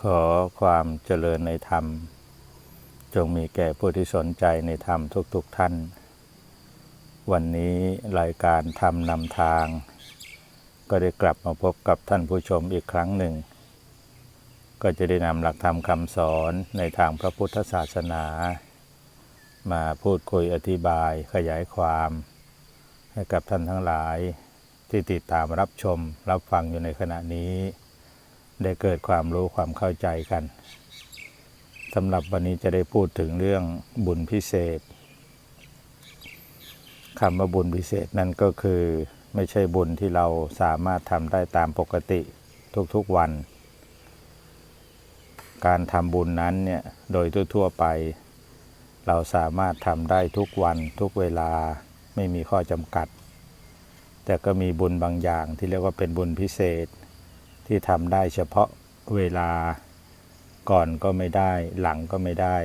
ขอความเจริญในธรรม จงมีแก่ผู้ที่สนใจในธรรมทุกๆทท่าน วันนี้รายการธรรมนำทาง ก็ได้กลับมาพบกับท่านผู้ชมอีกครั้งหนึ่ง ก็จะได้นำหลักธรรมคำสอนในทางพระพุทธศาสนา มาพูดคุยอธิบายขยายความ ให้กับท่านทั้งหลายที่ติดตามรับชมรับฟังอยู่ในขณะนี้ ได้เกิดความรู้ความเข้าใจกันสำหรับวันนี้จะได้พูดถึงเรื่องบุญพิเศษคำว่าบุญพิเศษนั่นก็คือไม่ใช่บุญที่เราสามารถทำได้ตามปกติทุกๆวัน การทำบุญนั้นเนี่ยโดยทั่วๆไป เราสามารถทำได้ทุกวันทุกเวลาไม่มีข้อจำกัด แต่ก็มีบุญบางอย่างที่เรียกว่าเป็นบุญพิเศษ ที่ทำได้เฉพาะเวลาก่อนก็ไม่ได้หลังก็ไม่ได้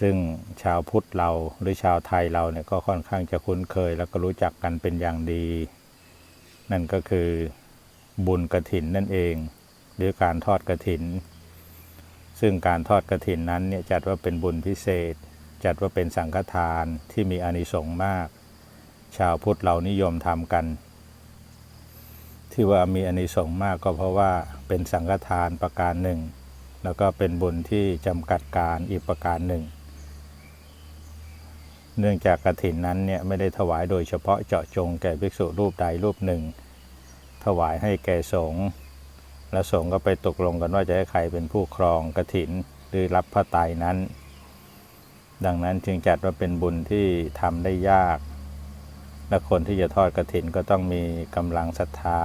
ซึ่งชาวพุทธเราหรือชาวไทยเราเนี่ยก็ค่อนข้างจะคุ้นเคย แล้วก็รู้จักกันเป็นอย่างดี นั่นก็คือบุญกระถินนั่นเอง หรือการทอดกระถิน ซึ่งการทอดกระถินนั้นเนี่ยจัดว่าเป็นบุญพิเศษ จัดว่าเป็นสังฆทานที่มีอานิสงส์มาก ชาวพุทธเรานิยมทำกัน ที่ว่ามีอานิสงส์มากก็เพราะว่าเป็นสังฆทานประการหนึ่ง แล้วก็เป็นบุญที่จำกัดการอีกประการหนึ่ง เนื่องจากกระถินนั้นเนี่ยไม่ได้ถวายโดยเฉพาะเจาะจงแก่ภิกษุรูปใดรูปหนึ่ง ถวายให้แก่สงฆ์และสงฆ์ก็ไปตกลงกันว่าจะให้ใครเป็นผู้ครองกระถินหรือรับพระไตรนั้น ดังนั้นจึงจัดว่าเป็นบุญที่ทำได้ยาก และคนที่จะทอดกระถินก็ต้องมีกำลังศรัทธา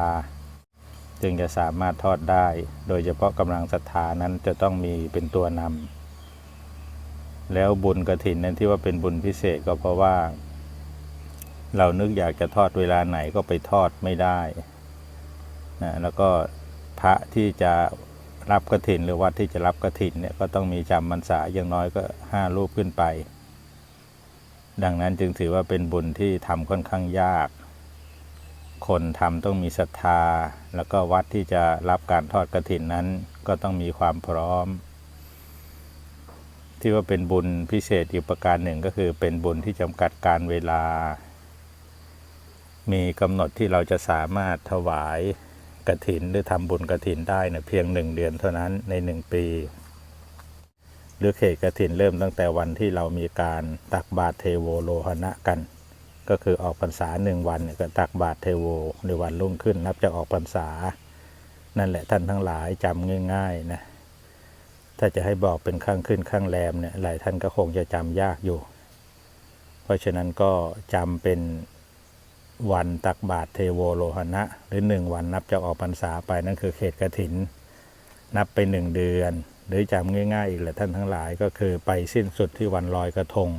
จึงจะสามารถทอดได้ โดยเฉพาะกำลังศรัทธานั้นจะต้องมีเป็นตัวนำแล้วบุญกระถินนั้นที่ว่าเป็นบุญพิเศษก็เพราะว่า เรานึกอยากจะทอดเวลาไหนก็ไปทอดไม่ได้นะแล้วก็พระที่จะรับกระถินหรือวัดที่จะรับกระถินเนี่ยก็ต้องมีจำพรรษาอย่างน้อยก็ห้ารูปขึ้นไป ดังนั้นจึงถือว่าเป็นบุญที่ทำค่อนข้างยาก คนทำต้องมีศรัทธา แล้วก็วัดที่จะรับการทอดกระถินนั้นก็ต้องมีความพร้อม ที่ว่าเป็นบุญพิเศษอีกประการหนึ่งก็คือเป็นบุญที่จำกัดการเวลา มีกำหนดที่เราจะสามารถถวายกระถินหรือทำบุญกระถินได้เนะเพียงหนึ่งเดือนเท่านั้นในหนึ่งปี หรือเขตกระถินเริ่มตั้งแต่วันที่เรามีการตักบาตรเทโวโลหณะกัน ก็คือออกพรรษาหนึ่งวันเนี่ยก็ตักบาตรเทโวในวันรุ่งขึ้น นับจากออกพรรษา นั่นแหละท่านทั้งหลายจำง่าย ๆนะถ้าจะให้บอกเป็นข้างขึ้นข้างแรมเนี่ยหลายท่านก็คงจะจำยากอยู่ เพราะฉะนั้นก็จำเป็นวันตักบาตรเทโวโลหณะ หรือหนึ่งวันนับจากออกพรรษาไปนั่นคือเขตกระถิน นับไปหนึ่งเดือน หรือจำง่ายๆอีกแหละท่านทั้งหลายก็คือไปสิ้นสุดที่วันลอยกระทง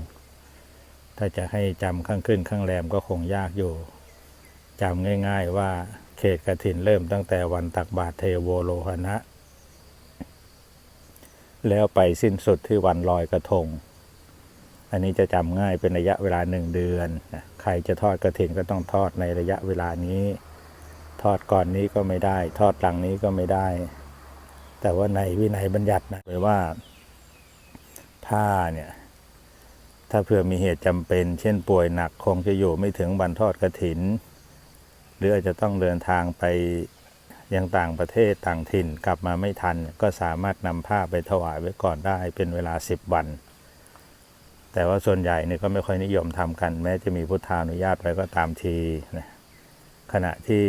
ถ้าจะให้จำข้างขึ้นข้างแรมก็คงยากอยู่จำง่าย ๆว่าเขตกระถินเริ่มตั้งแต่วันตักบาตรเทโวโลหณะแล้วไปสิ้นสุดที่วันลอยกระทง อันนี้จะจำง่ายเป็นระยะเวลาหนึ่งเดือน ใครจะทอดกระถินก็ต้องทอดในระยะเวลานี้ ทอดก่อนนี้ก็ไม่ได้ ทอดหลังนี้ก็ไม่ได้ แต่ว่าในวินัยบัญญัตินะไว้ว่าผ้าเนี่ย ถ้าเผื่อมีเหตุจำเป็น เช่นป่วยหนักคงจะอยู่ไม่ถึงวันทอดกระถิน หรืออาจจะต้องเดินทางไปยังต่างประเทศต่างถิ่นกลับมาไม่ทัน ก็สามารถนำผ้าไปถวายไว้ก่อนได้เป็นเวลาสิบวัน แต่ว่าส่วนใหญ่เนี่ยก็ไม่ค่อยนิยมทำกัน แม้จะมีพุทธานุญาตไว้ก็ตามทีนะขณะที่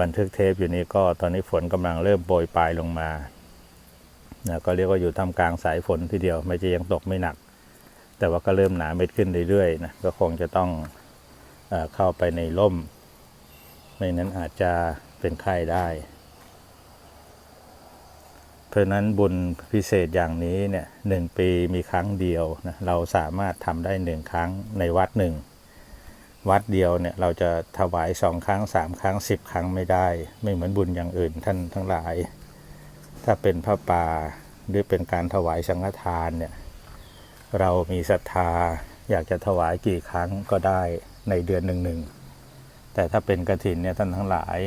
บันทึกเทปอยู่นี้ก็ตอนนี้ฝนกำลังเริ่มโปรยปลายลงมานะก็เรียกว่าอยู่ท่ามกลางสายฝนทีเดียว ไม่จะยังตกไม่หนัก แต่ว่าก็เริ่มหนาเม็ดขึ้นเรื่อยๆนะก็คงจะต้องเอเข้าไปในร่ม ไม่นั้นอาจจะเป็นไข้ได้ เพราะฉะนั้นบุญพิเศษอย่างนี้เนี่ยหนึ่งปีมีครั้งเดียวนะเราสามารถทำได้หนึ่งครั้งในวัดหนึ่ง วัดเดียวเนี่ยเราจะถวายสองครั้งสามครั้งสิบครั้งไม่ได้ ไม่เหมือนบุญอย่างอื่นท่านทั้งหลาย ถ้าเป็นพระป่าหรือเป็นการถวายสังฆทานเนี่ยเรามีศรัทธาอยากจะถวายกี่ครั้งก็ได้ในเดือนหนึ่งหนึ่งแต่ถ้าเป็นกระถินเนี่ยท่านทั้งหลาย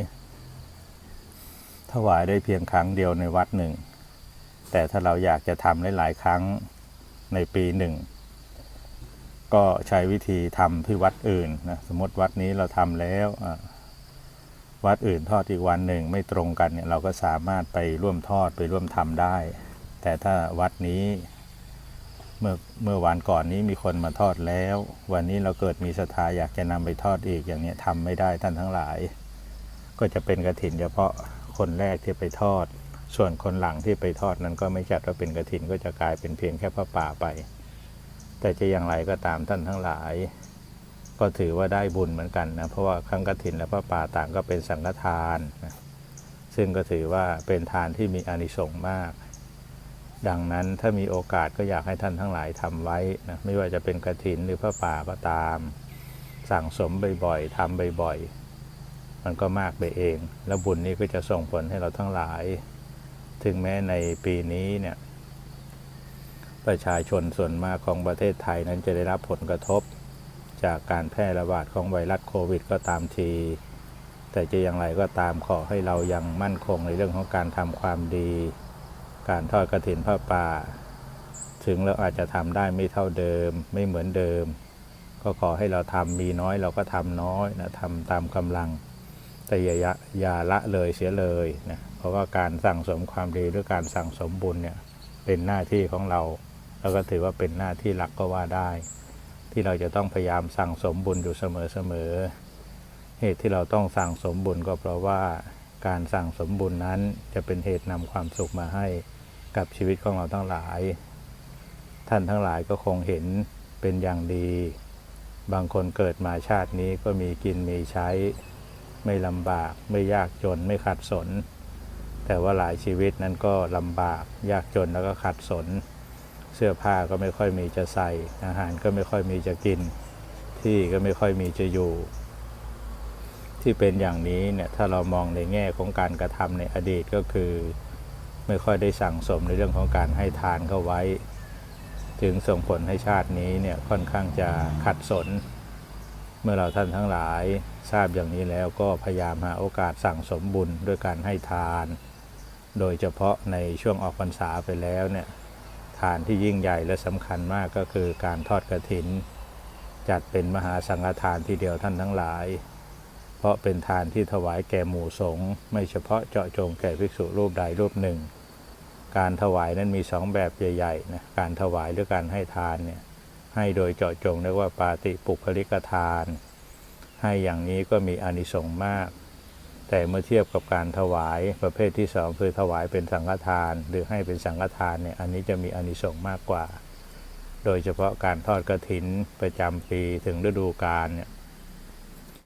ถวายได้เพียงครั้งเดียวในวัดหนึ่งแต่ถ้าเราอยากจะทำหลายๆครั้งในปีหนึ่ง ก็ใช้วิธีทำที่วัดอื่นนะสมมติวัดนี้เราทำแล้ววัดอื่นทอดอีกวันหนึ่งไม่ตรงกันเนี่ยเราก็สามารถไปร่วมทอดไปร่วมทำได้ แต่ถ้าวัดนี้เมื่อเมื่อวันก่อนนี้มีคนมาทอดแล้ว วันนี้เราเกิดมีศรัทธาอยากจะนำไปทอดอีกอย่างเนี้ยทำไม่ได้ท่านทั้งหลาย ก็จะเป็นกระถินเฉพาะคนแรกที่ไปทอด ส่วนคนหลังที่ไปทอดนั้นก็ไม่จัดว่าเป็นกระถินก็จะกลายเป็นเพียงแค่พระป่าไป แต่จะอย่างไรก็ตามท่านทั้งหลาย ก็ถือว่าได้บุญเหมือนกันนะเพราะว่าครั้งกระถินและพระป่าต่างก็เป็นสังฆทานนะซึ่งก็ถือว่าเป็นทานที่มีอานิสงส์มาก ดังนั้นถ้ามีโอกาสก็อยากให้ท่านทั้งหลายทำไว้นะไม่ว่าจะเป็นกระถินหรือพระป่าก็ตาม สั่งสมบ่อยๆทำบ่อยๆมันก็มากไปเอง แล้วบุญนี้ก็จะส่งผลให้เราทั้งหลาย ถึงแม้ในปีนี้เนี่ย ประชาชนส่วนมากของประเทศไทยนั้นจะได้รับผลกระทบ จากการแพร่ระบาดของไวรัสโควิด ก็ตามที แต่จะอย่างไรก็ตามขอให้เรายังมั่นคงในเรื่องของการทำความดี การทอดกระถินผ้าป่า ถึงเราอาจจะทำได้ไม่เท่าเดิม ไม่เหมือนเดิม ก็ขอให้เราทำมีน้อยเราก็ทำน้อยนะทำตามกำลัง แต่อย่าอย่าอย่าละเลยเสียเลยนะเพราะว่าการสั่งสมความดีหรือการสั่งสมบุญเนี่ยเป็นหน้าที่ของเรา แล้วก็ถือว่าเป็นหน้าที่หลักก็ว่าได้ ที่เราจะต้องพยายามสั่งสมบุญอยู่เสมอๆเหตุที่เราต้องสั่งสมบุญก็เพราะว่าการสั่งสมบุญนั้นจะเป็นเหตุนำความสุขมาให้กับชีวิตของเราทั้งหลาย ท่านทั้งหลายก็คงเห็นเป็นอย่างดี บางคนเกิดมาชาตินี้ก็มีกินมีใช้ ไม่ลำบากไม่ยากจนไม่ขัดสน แต่ว่าหลายชีวิตนั้นก็ลำบากยากจนแล้วก็ขัดสน เสื้อผ้าก็ไม่ค่อยมีจะใส่อาหารก็ไม่ค่อยมีจะกิน ที่ก็ไม่ค่อยมีจะอยู่ ที่เป็นอย่างนี้เนี่ยถ้าเรามองในแง่ของการกระทำในอดีตก็คือ ไม่ค่อยได้สั่งสมในเรื่องของการให้ทานเข้าไว้ถึงส่งผลให้ชาตินี้เนี่ยค่อนข้างจะขัดสน เมื่อเราท่านทั้งหลายทราบอย่างนี้แล้วก็พยายามหาโอกาสสั่งสมบุญด้วยการให้ทาน โดยเฉพาะในช่วงออกพรรษาไปแล้วเนี่ย ทานที่ยิ่งใหญ่และสำคัญมากก็คือการทอดกระถิน จัดเป็นมหาสังฆทานทีเดียวท่านทั้งหลาย เพราะเป็นทานที่ถวายแก่หมู่สงฆ์ไม่เฉพาะเจาะจงแก่ภิกษุรูปใดรูปหนึ่ง การถวายนั้นมีสองแบบใหญ่ๆนะการถวายหรือการให้ทานเนี่ยให้โดยเจาะจงเรียกว่าปาติปุคลิกทาน ให้อย่างนี้ก็มีอานิสงส์มาก แต่เมื่อเทียบกับการถวายประเภทที่สองคือถวายเป็นสังฆทาน หรือให้เป็นสังฆทานเนี่ยอันนี้จะมีอานิสงส์มากกว่า โดยเฉพาะการทอดกระถินประจำปีถึงฤดูกาลเนี่ย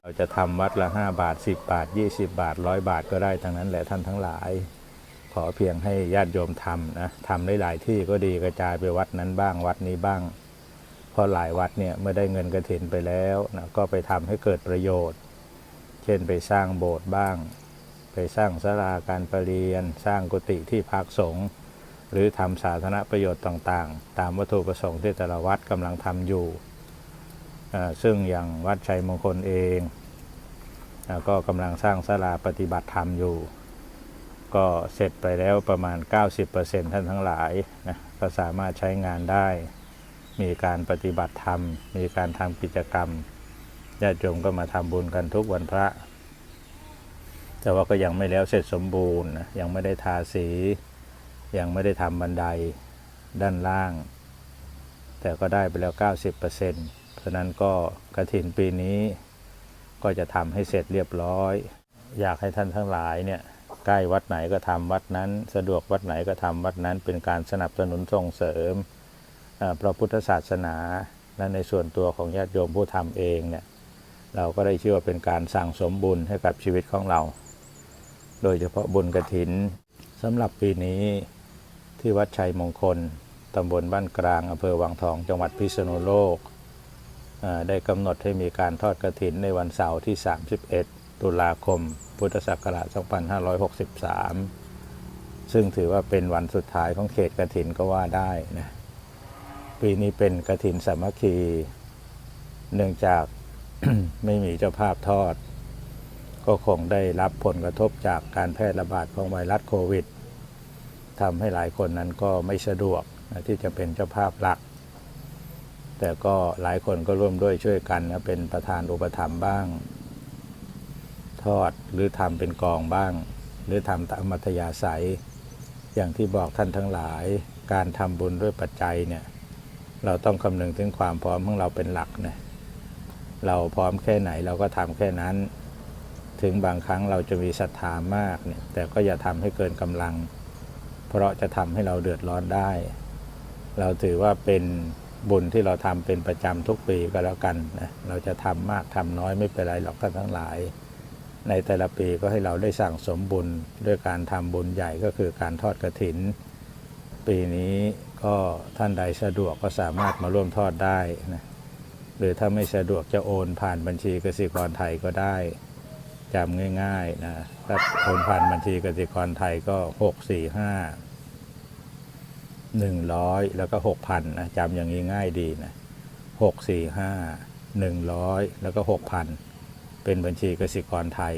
เราจะทำวัดละ 5 บาท 10 บาท 20 บาทร้อยบาทก็ได้ทั้งนั้นแหละท่านทั้งหลาย ขอเพียงให้ญาติโยมทำนะทำได้หลายที่ก็ดีกระจายไปวัดนั้นบ้างวัดนี้บ้างเพราะหลายวัดเนี่ยเมื่อได้เงินกระถินไปแล้วนะก็ไปทำให้เกิดประโยชน์ เช่นไปสร้างโบสถ์บ้าง ไปสร้างศาลาการประเรียน สร้างกุฏิที่พักสงฆ์หรือทำสาธารณประโยชน์ต่างๆ ตามวัตถุประสงค์ที่แต่ละวัดกำลังทำอยู่ ซึ่งอย่างวัดชัยมงคลเองก็กำลังสร้างศาลาปฏิบัติธรรมอยู่ ก็เสร็จไปแล้วประมาณ 90%ท่านทั้งหลายนะก็สามารถใช้งานได้ มีการปฏิบัติธรรม มีการทำกิจกรรม ญาติโยมก็มาทำบุญกันทุกวันพระ แต่ว่าก็ยังไม่แล้วเสร็จสมบูรณ์นะยังไม่ได้ทาสี ยังไม่ได้ทำบันไดด้านล่าง แต่ก็ได้ไปแล้ว 90%เพราะนั้นก็กระถินปีนี้ก็จะทำให้เสร็จเรียบร้อย อยากให้ท่านทั้งหลายเนี่ยใกล้วัดไหนก็ทำวัดนั้น สะดวกวัดไหนก็ทำวัดนั้นเป็นการสนับสนุนส่งเสริมพระพุทธศาสนาและในส่วนตัวของญาติโยมผู้ทำเองเนี่ย เราก็ได้ชื่อว่าเป็นการสั่งสมบุญให้กับชีวิตของเรา โดยเฉพาะบุญกระถินสำหรับปีนี้ที่วัดชัยมงคลตำบลบ้านกลางอำเภอวังทอง จังหวัดพิษณุโลก ได้กำหนดให้มีการทอดกระถินในวันเสาร์ที่ 31 ตุลาคม พุทธศักราช 2563 ซึ่งถือว่าเป็นวันสุดท้ายของเขตกระถินก็ว่าได้นะ ปีนี้เป็นกระถินสามัคคี เนื่องจาก ไม่มีเจ้าภาพทอด ก็คงได้รับผลกระทบจากการแพร่ระบาดของไวรัสโควิดทำให้หลายคนนั้นก็ไม่สะดวกที่จะเป็นเจ้าภาพหลัก แต่ก็หลายคนก็ร่วมด้วยช่วยกันนะเป็นประธานอุปถัมภ์บ้าง ทอดหรือทำเป็นกองบ้าง หรือทำตามมัธยาศัย อย่างที่บอกท่านทั้งหลาย การทำบุญด้วยปัจจัยเนี่ยเราต้องคำนึงถึงความพร้อมของเราเป็นหลักนะ เราพร้อมแค่ไหนเราก็ทำแค่นั้น ถึงบางครั้งเราจะมีศรัทธามากเนี่ยแต่ก็อย่าทำให้เกินกำลัง เพราะจะทำให้เราเดือดร้อนได้ เราถือว่าเป็นบุญที่เราทำเป็นประจำทุกปีก็แล้วกันนะเราจะทำมากทำน้อยไม่เป็นไรหรอกท่านทั้งหลาย ในแต่ละปีก็ให้เราได้สั่งสมบุญด้วยการทำบุญใหญ่ก็คือการทอดกระถิน ปีนี้ก็ท่านใดสะดวกก็สามารถมาร่วมทอดได้นะ หรือถ้าไม่สะดวกจะโอนผ่านบัญชีกสิกรไทยก็ได้จำง่ายๆนะถ้าโอนผ่านบัญชีกสิกรไทยก็หกสี่ห้าหนึ่งร้อยแล้วก็หกพันนะจำอย่างนี้ง่ายดีนะหกสี่ห้าหนึ่งร้อยแล้วก็หกพันเป็นบัญชีกสิกรไทย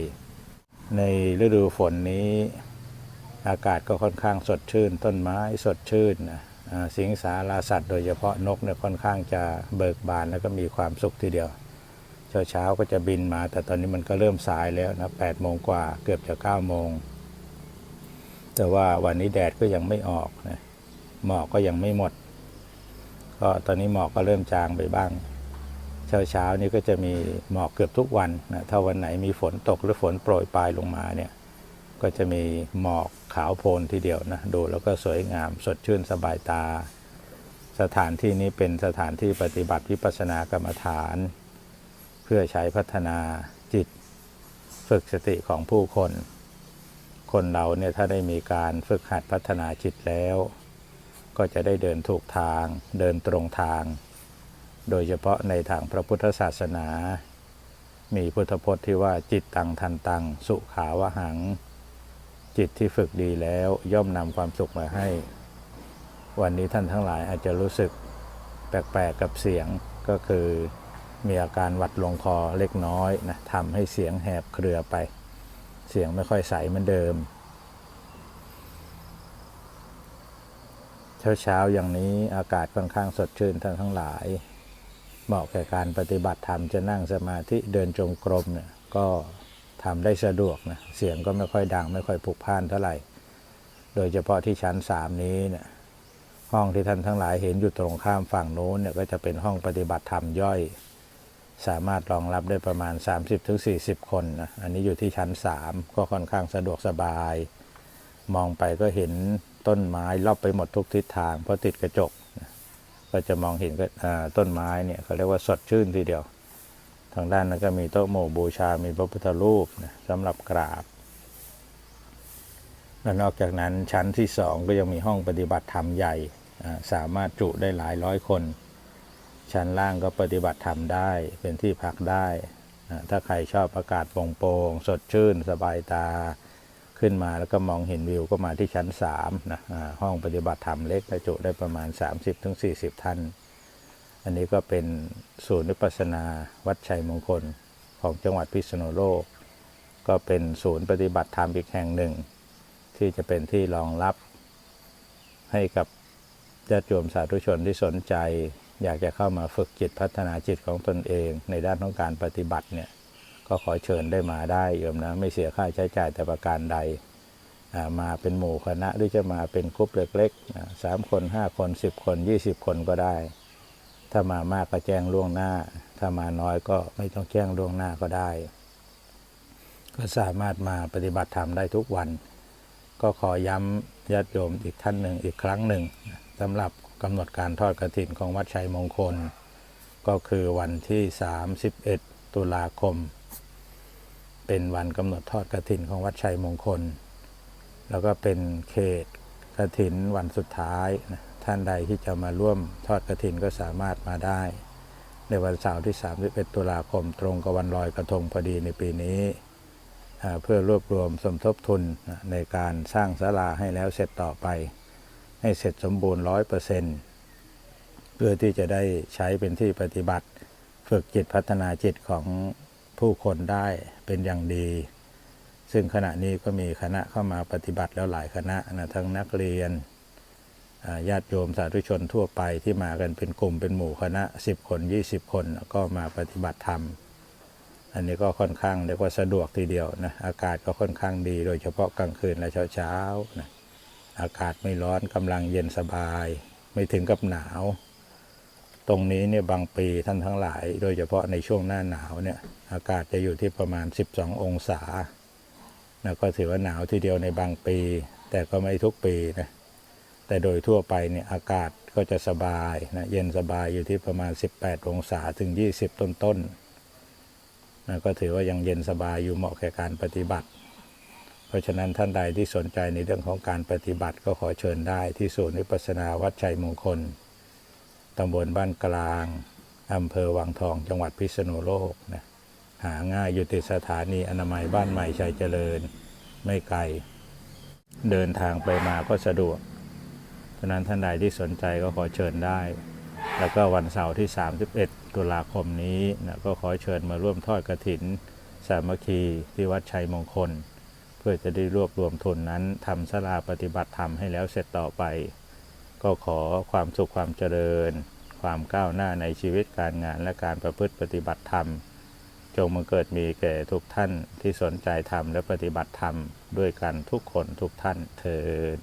ในฤดูฝนนี้ อากาศก็ค่อนข้างสดชื่น ต้นไม้สดชื่นนะ สิงสาราสัตว์โดยเฉพาะนกเนี่ยค่อนข้างจะเบิกบานแล้วก็มีความสุขทีเดียว เช้าเช้าๆก็จะบินมา แต่ตอนนี้มันก็เริ่มสายแล้วนะแปดโมงกว่าเกือบจะเก้าโมง แต่ว่าวันนี้แดดก็ยังไม่ออกนะหมอกก็ยังไม่หมด ก็ตอนนี้หมอกก็เริ่มจางไปบ้าง เช้าเช้านี้ก็จะมีหมอกเกือบทุกวันนะถ้าวันไหนมีฝนตกหรือฝนโปรยปลายลงมาเนี่ย ก็จะมีหมอกขาวโพลนทีเดียวนะดูแล้วก็สวยงามสดชื่นสบายตา สถานที่นี้เป็นสถานที่ปฏิบัติวิปัสสนากรรมฐาน เพื่อใช้พัฒนาจิต ฝึกสติของผู้คน คนเราเนี่ยถ้าได้มีการฝึกหัดพัฒนาจิตแล้ว ก็จะได้เดินถูกทาง เดินตรงทาง โดยเฉพาะในทางพระพุทธศาสนา มีพุทธพจน์ที่ว่าจิตตังทันตัง สุขาวหัง จิตที่ฝึกดีแล้วย่อมนำความสุขมาให้ วันนี้ท่านทั้งหลายอาจจะรู้สึกแปลกๆกับเสียงก็คือมีอาการหวัดลงคอเล็กน้อยนะทำให้เสียงแหบเครือไป เสียงไม่ค่อยใสเหมือนเดิม เช้าๆอย่างนี้อากาศค่อนข้างสดชื่นท่านทั้งหลาย เหมาะแก่การปฏิบัติธรรมจะนั่งสมาธิเดินจงกรมเนี่ยก็ ทำได้สะดวกนะเสียงก็ไม่ค่อยดัง ไม่ค่อยผุกพ่านเท่าไหร่ โดยเฉพาะที่ชั้นสามนี้เนี่ยห้องที่ท่านทั้งหลายเห็นอยู่ตรงข้ามฝั่งโน้นเนี่ยก็จะเป็นห้องปฏิบัติธรรมย่อย สามารถรองรับได้ประมาณ 30-40 คนนะอันนี้อยู่ที่ชั้น 3 ก็ค่อนข้างสะดวกสบาย มองไปก็เห็นต้นไม้รอบไปหมดทุกทิศทางเพราะติดกระจกนะก็จะมองเห็นก็ต้นไม้เนี่ยเขาเรียกว่าสดชื่นทีเดียวางด้านนั้นก็มีโต๊ะหมู่บูชา มีพระพุทธรูปนะสำหรับกราบ และนอกจากนั้นชั้นที่สองก็ยังมีห้องปฏิบัติธรรมใหญ่ สามารถจุได้หลายร้อยคน ชั้นล่างก็ปฏิบัติธรรมได้เป็นที่พักได้ถ้าใครชอบอากาศโปร่งๆสดชื่น สบายตาขึ้นมาแล้วก็มองเห็นวิวก็มาที่ชั้น3นะห้องปฏิบัติธรรมเล็กจุได้ประมาณ 30-40 ท่าน อันนี้ก็เป็นศูนย์วิปัสนาวัดชัยมงคลของจังหวัดพิษณุโลก ก็เป็นศูนย์ปฏิบัติธรรมอีกแห่งหนึ่ง ที่จะเป็นที่รองรับ ให้กับญาติโยมสาธุชนที่สนใจ อยากจะเข้ามาฝึกจิตพัฒนาจิตของตนเอง ในด้านของการปฏิบัติเนี่ยก็ขอเชิญได้มาได้โยมนะไม่เสียค่าใช้จ่ายแต่ประการใดมาเป็นหมู่คณะหรือจะมาเป็นกลุ่มเล็กๆสามคนห้าคนสิบคนยี่สิบคนก็ได้ ถ้ามามากก็แจ้งล่วงหน้า ถ้ามาน้อยก็ไม่ต้องแจ้งล่วงหน้าก็ได้ ก็สามารถมาปฏิบัติธรรมได้ทุกวัน ก็ขอย้ำญาติโยมอีกท่านหนึ่งอีกครั้งหนึ่งสำหรับกำหนดการทอดกระถินของวัดชัยมงคล ก็คือวันที่ 31 ตุลาคม เป็นวันกำหนดทอดกระถินของวัดชัยมงคล แล้วก็เป็นเขตกระถินวันสุดท้ายนะ ท่านใดที่จะมาร่วมทอดกระถินก็สามารถมาได้ ในวันเสาร์ที่31ตุลาคมตรงกับวันลอยกระทงพอดีในปีนี้เพื่อรวบรวมสมทบทุนในการสร้างศาลาให้แล้วเสร็จต่อไป ให้เสร็จสมบูรณ์ร้อยเปอร์เซ็นต์เพื่อที่จะได้ใช้เป็นที่ปฏิบัติ ฝึกจิตพัฒนาจิตของผู้คนได้เป็นอย่างดี ซึ่งขณะนี้ก็มีคณะเข้ามาปฏิบัติแล้วหลายคณะนะทั้งนักเรียน ญาติโยมสาธุชนทั่วไปที่มากันเป็นกลุ่มเป็นหมู่คณะ 10 คน 20 คนก็มาปฏิบัติธรรม อันนี้ก็ค่อนข้างเรียกว่าสะดวกทีเดียวนะอากาศก็ค่อนข้างดี โดยเฉพาะกลางคืนและเช้าๆนะอากาศไม่ร้อนกำลังเย็นสบาย ไม่ถึงกับหนาว ตรงนี้เนี่ยบางปีท่านทั้งหลาย โดยเฉพาะในช่วงหน้าหนาวเนี่ยอากาศจะอยู่ที่ประมาณ 12 องศานะก็ถือว่าหนาวทีเดียวในบางปี แต่ก็ไม่ทุกปีนะ แต่โดยทั่วไปเนี่ยอากาศก็จะสบายนะเย็นสบายอยู่ที่ประมาณ 18 องศาถึง 20 ต้นๆนนะก็ถือว่ายังเย็นสบายอยู่เหมาะแก่การปฏิบัติ เพราะฉะนั้นท่านใดที่สนใจในเรื่องของการปฏิบัติก็ขอเชิญได้ที่ศูนย์วิปัสสนาวัดชัยมงคลตำบลบ้านกลางอำเภอวังทองจังหวัดพิษณุโลกนะหาง่ายอยู่ติดสถานีอนามัยบ้านใหม่ชัยเจริญไม่ไกล เดินทางไปมาก็สะดวก ฉะนั้นท่านใดที่สนใจก็ขอเชิญได้ แล้วก็วันเสาร์ที่ 31 ตุลาคมนี้นะก็ขอเชิญมาร่วมทอดกระถิน สามัคคีที่วัดชัยมงคล เพื่อจะได้รวบรวมทุนนั้นทำสลาปฏิบัติธรรมให้แล้วเสร็จต่อไป ก็ขอความสุขความเจริญ ความก้าวหน้าในชีวิตการงานและการประพฤติปฏิบัติธรรม จงมาเกิดมีแก่ทุกท่านที่สนใจธรรมและปฏิบัติธรรมด้วยกันทุกคนทุกท่านเทิน